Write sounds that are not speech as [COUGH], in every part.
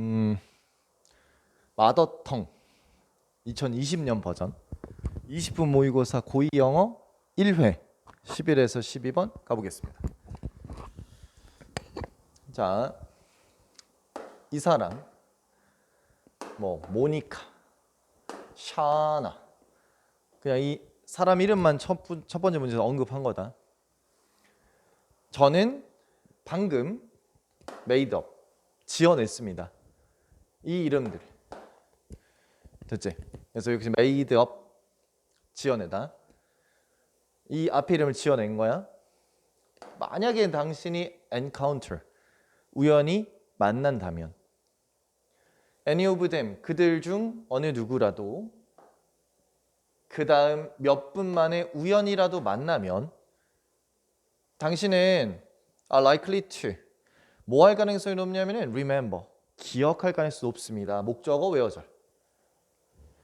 음, 마더텅 2020년 버전 20분 모의고사 고2 영어 1회 11에서 12번 가보겠습니다. 자, 이 사람 뭐 모니카, 샤나 그냥 이 사람 이름만 첫, 분- 첫 번째 문제에서 언급한 거다. 저는 방금 메이드업 지어냈습니다. 이 이름들 됐지? 그래서 여기서 메이드업 지어내다. 이 앞에 이름을 지어낸 거야. 만약에 당신이 encounter 우연히 만난다면 any of them 그들 중 어느 누구라도 그 다음 몇 분 만에 우연이라도 만나면 당신은 are likely to 뭐 할 가능성이 높냐면은 remember 기억할 가능성이 높습니다. 목적어 외어절.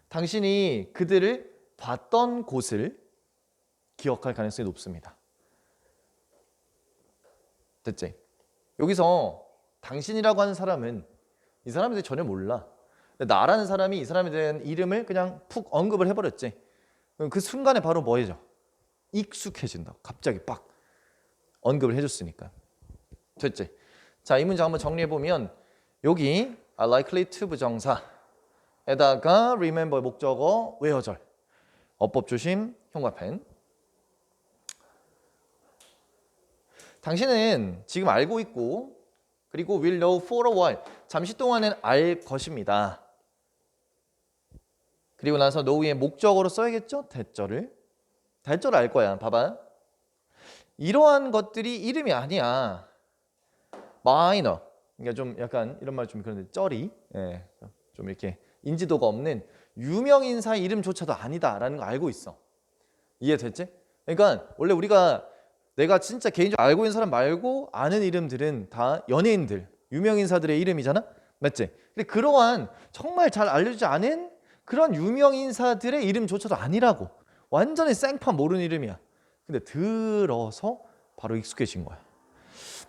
당신이 그들을 봤던 곳을 기억할 가능성이 높습니다. 됐지? 여기서 당신이라고 하는 사람은 이 사람에 대해 전혀 몰라. 나라는 사람이 이 사람에 대한 이름을 그냥 푹 언급을 해버렸지. 그 순간에 바로 뭐해져? 익숙해진다. 갑자기 빡 언급을 해줬으니까. 됐지? 자, 이 문제 한번 정리해 보면 여기 are likely to 부정사에다가 remember 목적어 외어절 어법 조심 형과펜 당신은 지금 알고 있고 그리고 will know for a while 잠시 동안은 알 것입니다. 그리고 나서 know의 목적어로 써야겠죠? 대절을 대절 알 거야. 봐봐. 이러한 것들이 이름이 아니야. 마이너. 그러니까 좀 약간 이런 말 좀 그런데 쩌리. 예. 좀 이렇게 인지도가 없는 유명 인사 이름조차도 아니다라는 거 알고 있어. 이해됐지? 그러니까 원래 우리가 내가 진짜 개인적으로 알고 있는 사람 말고 아는 이름들은 다 연예인들, 유명 인사들의 이름이잖아. 맞지? 근데 그러한 정말 잘 알려지지 않은 그런 유명 인사들의 이름조차도 아니라고. 완전히 생판 모르는 이름이야. 근데 들어서 바로 익숙해진 거야.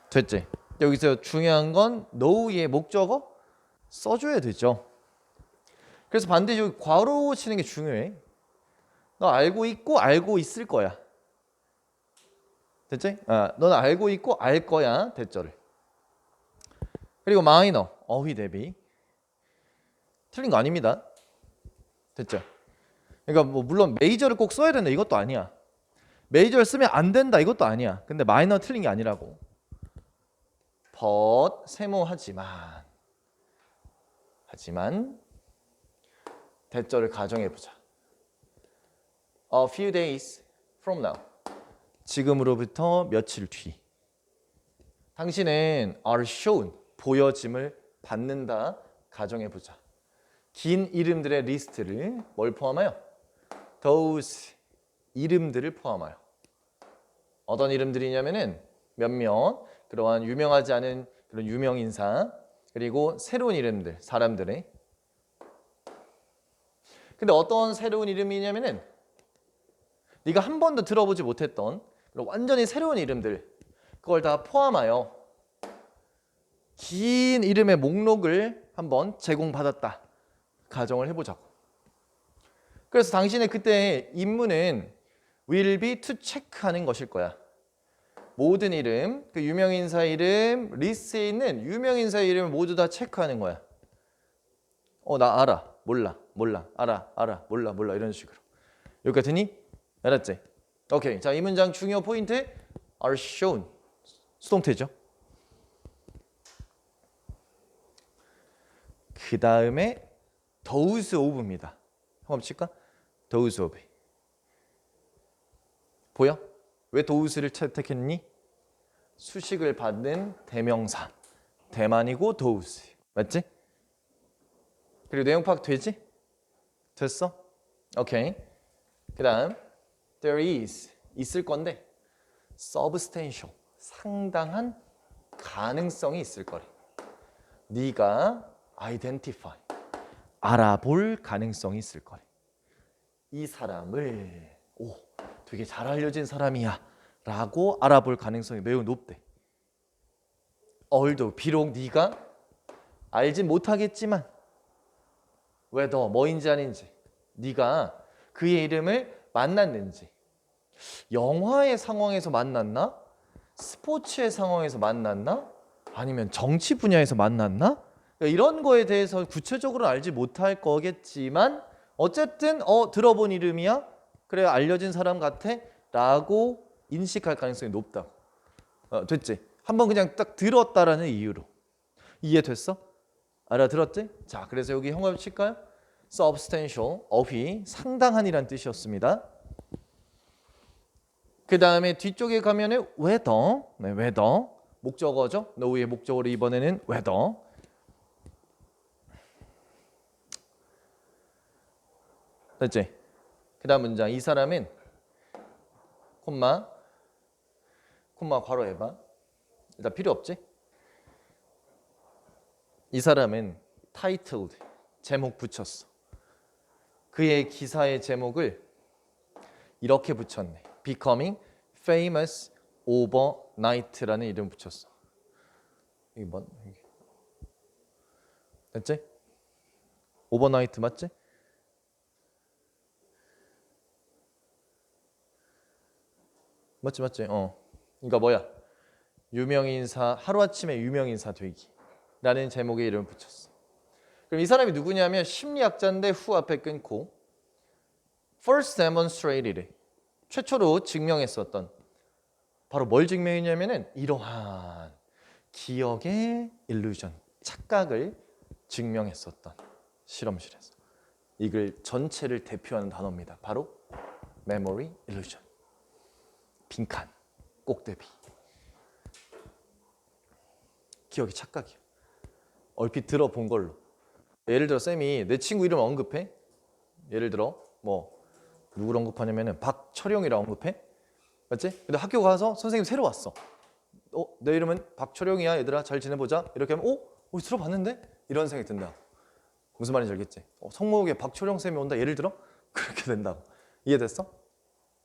됐지? 여기서 중요한 건 know의 목적어 써줘야 되죠. 그래서 반드시 여기 괄호 치는 게 중요해. 너 알고 있고 알고 있을 거야. 됐지? 아, 넌 알고 있고 알 거야. 대절을. 그리고 마이너 어휘 대비 틀린 거 아닙니다. 됐죠? 그러니까 뭐 물론 메이저를 꼭 써야 된다 이것도 아니야. 메이저를 쓰면 안 된다 이것도 아니야. 근데 마이너 틀린 게 아니라고. But 세모하지만 하지만 대절을 가정해 보자. A few days from now. 지금으로부터 며칠 뒤. 당신은 are shown 보여짐을 받는다 가정해 보자. 긴 이름들의 리스트를 뭘 포함하여? those 이름들을 포함하여. 어떤 이름들이냐면은 몇몇 그러한 유명하지 않은 그런 유명 인사 그리고 새로운 이름들 사람들의 근데 어떤 새로운 이름이냐면은 네가 한 번도 들어보지 못했던 완전히 새로운 이름들 그걸 다 포함하여 긴 이름의 목록을 한번 제공받았다 가정을 해보자고. 그래서 당신의 그때 임무는 will be to check하는 것일 거야. 모든 이름, 그 유명 인사 이름, 리스트에 있는 유명 인사 이름을 모두 다 체크하는 거야. 어, 나 알아. 몰라. 몰라. 알아. 알아. 몰라. 몰라. 이런 식으로. 여기까지 니 알았지? 오케이. 자, 이 문장 중요 포인트 are shown. 수동태죠. 그 다음에 those of입니다. 한번 칠까? those of. 보여? 왜 도우스를 채택했니? 수식을 받는 대명사. 대만이고 도우스. 맞지? 그리고 내용 파악 되지? 됐어? 오케이. 그 다음 there is. 있을 건데 substantial. 상당한 가능성이 있을 거래. 네가 identify. 알아볼 가능성이 있을 거래. 이 사람을. 오 되게 잘 알려진 사람이야 라고 알아볼 가능성이 매우 높대. 얼도 비록 네가 알진 못하겠지만 whether 뭐인지 아닌지 네가 그의 이름을 만났는지 영화의 상황에서 만났나? 스포츠의 상황에서 만났나? 아니면 정치 분야에서 만났나? 그러니까 이런 거에 대해서 구체적으로 알지 못할 거겠지만 어쨌든 어 들어본 이름이야? 그래 알려진 사람 같아?라고 인식할 가능성이 높다. 어, 됐지? 한번 그냥 딱 들었다라는 이유로 이해됐어? 알아들었지? 자, 그래서 여기 형광 칠까요? substantial, 어휘, 상당한이란 뜻이었습니다. 그 다음에 뒤쪽에 가면은 whether, 네, whether 목적어죠. 노우의 목적어로 이번에는 whether. 됐지? 그 다음 문장 이 사람은 콤마 콤마 괄호 해봐. 일단 필요 없지? 이 사람은 titled 제목 붙였어. 그의 기사의 제목을 이렇게 붙였네. Becoming famous overnight라는 이름 붙였어. 이게 뭔? 이게. 됐지? 오버나이트 맞지? 맞지 맞지? 어. 그러니까 뭐야? 유명 인사 하루 아침에 유명 인사 되기라는 제목의 이름을 붙였어. 그럼 이 사람이 누구냐면 심리학자인데 후 앞에 끊고 first demonstrated 최초로 증명했었던 바로 뭘 증명했냐면은 이러한 기억의 일루전 착각을 증명했었던 실험실에서 이걸 전체를 대표하는 단어입니다. 바로 memory illusion 빈칸 꼭대비 기억이 착각이요. 얼핏 들어본 걸로 예를 들어 쌤이 내 친구 이름 언급해 예를 들어 뭐 누구를 언급하냐면은 박철용이라 언급해 맞지? 근데 학교 가서 선생님 새로 왔어 어? 내 이름은 박철용이야 얘들아 잘 지내보자 이렇게 하면 어? 어 들어봤는데? 이런 생각이 든다 무슨 말인지 알겠지? 어, 성목에 박철용 쌤이 온다 예를 들어? [LAUGHS] 그렇게 된다고 이해됐어?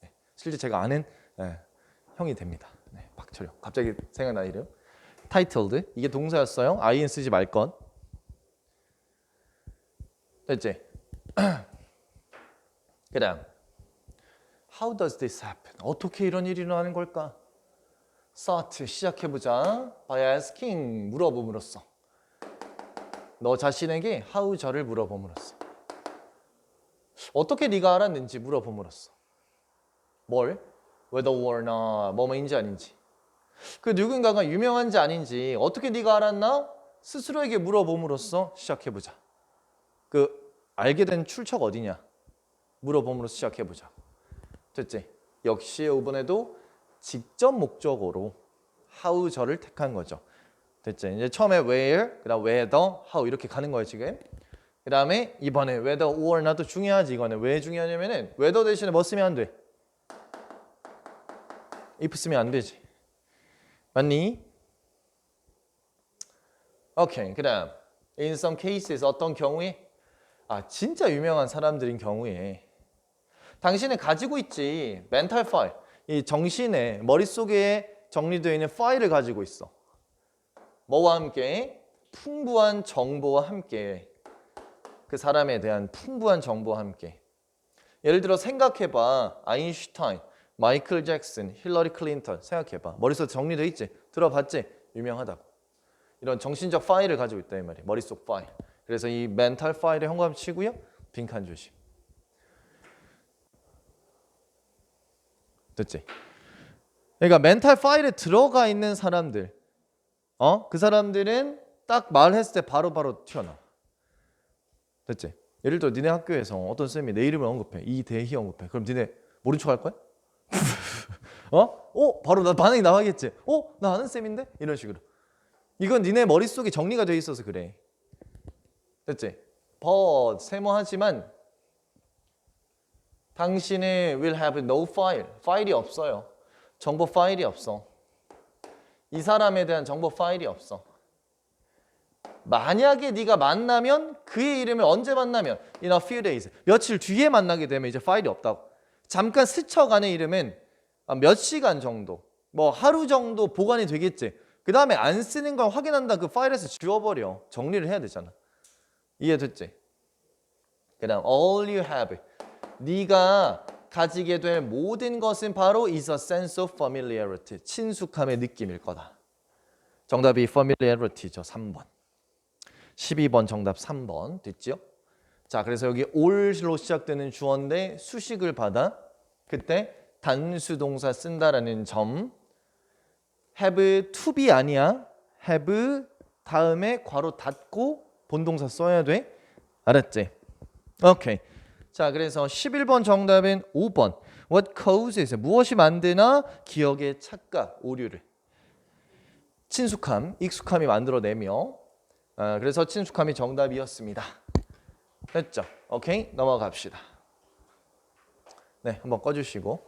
네. 실제 제가 아는 네, 형이 됩니다 네, 박철용 갑자기 생각나 이름 titled 이게 동사였어요 in 쓰지 말 것. 됐지? [CLEARS THROAT] 그다음 How does this happen? 어떻게 이런 일이 일어나는 걸까? Start 시작해 보자. By asking 물어봄으로써 너 자신에게 how 저를 물어봄으로써 어떻게 네가 알았는지 물어봄으로써 뭘? Whether or not 뭐뭐인지 아닌지 그 누군가가 유명한지 아닌지 어떻게 네가 알았나? 스스로에게 물어봄으로써 시작해 보자. 그 알게 된 출처가 어디냐? 물어봄으로써 시작해 보자. 됐지? 역시 이번에도 직접 목적어로 how 저를 택한 거죠. 됐지? 이제 처음에 where, 그 다음 whether, how 이렇게 가는 거예요 지금. 그 다음에 이번에 whether or not도 중요하지 이거는 왜 중요하냐면은 whether 대신에 뭐 쓰면 안 돼? If 쓰면 안 되지. 맞니? 오케이. 그다음 in some cases 어떤 경우에 아 진짜 유명한 사람들인 경우에 당신은 가지고 있지 멘탈 파일 이 정신에 머릿속에 정리되어 있는 파일을 가지고 있어. 뭐와 함께 풍부한 정보와 함께 그 사람에 대한 풍부한 정보와 함께 예를 들어 생각해봐 아인슈타인 마이클 잭슨, 힐러리 클린턴 생각해봐. 머릿속에 정리돼 있지? 들어봤지? 유명하다고. 이런 정신적 파일을 가지고 있다 이 말이야. 머릿속 파일. 그래서 이 멘탈 파일에 현관 치고요. 빈칸 조심. 됐지? 그러니까 멘탈 파일에 들어가 있는 사람들, 어? 그 사람들은 딱 말했을 때 바로 바로 튀어나와. 됐지? 예를 들어 니네 학교에서 어떤 쌤이 내 이름을 언급해. 이대희 언급해. 그럼 니네 모른 척 할 거야? 어? 어? 바로 나 반응이 나가겠지. 어? 나 아는 쌤인데? 이런 식으로. 이건 니네 머릿속에 정리가 돼 있어서 그래. 됐지? but 세모하지만 당신의 will have no file. 파일이 없어요. 정보 파일이 없어. 이 사람에 대한 정보 파일이 없어. 만약에 네가 만나면 그의 이름을 언제 만나면 in a few days 며칠 뒤에 만나게 되면 이제 파일이 없다고. 잠깐 스쳐가는 이름은 몇 시간 정도, 뭐 하루 정도 보관이 되겠지. 그 다음에 안 쓰는 걸 확인한다. 그 파일에서 지워버려. 정리를 해야 되잖아. 이해됐지? 그 다음 all you have. 네가 가지게 될 모든 것은 바로 is a sense of familiarity. 친숙함의 느낌일 거다. 정답이 familiarity죠 3번. 12번 정답 3번. 됐지요? 자 그래서 여기 all로 시작되는 주어인데 수식을 받아. 그때 단수 동사 쓴다라는 점. Have to be 아니야? Have 다음에 괄호 닫고 본동사 써야 돼? 알았지? 오케이 자 그래서 11번 정답은 5번. What causes 무엇이 만드나? 기억의 착각 오류를. 친숙함 익숙함이 만들어내며. 아, 그래서 친숙함이 정답이었습니다. 됐죠? 오케이 넘어갑시다. 네 한번 꺼주시고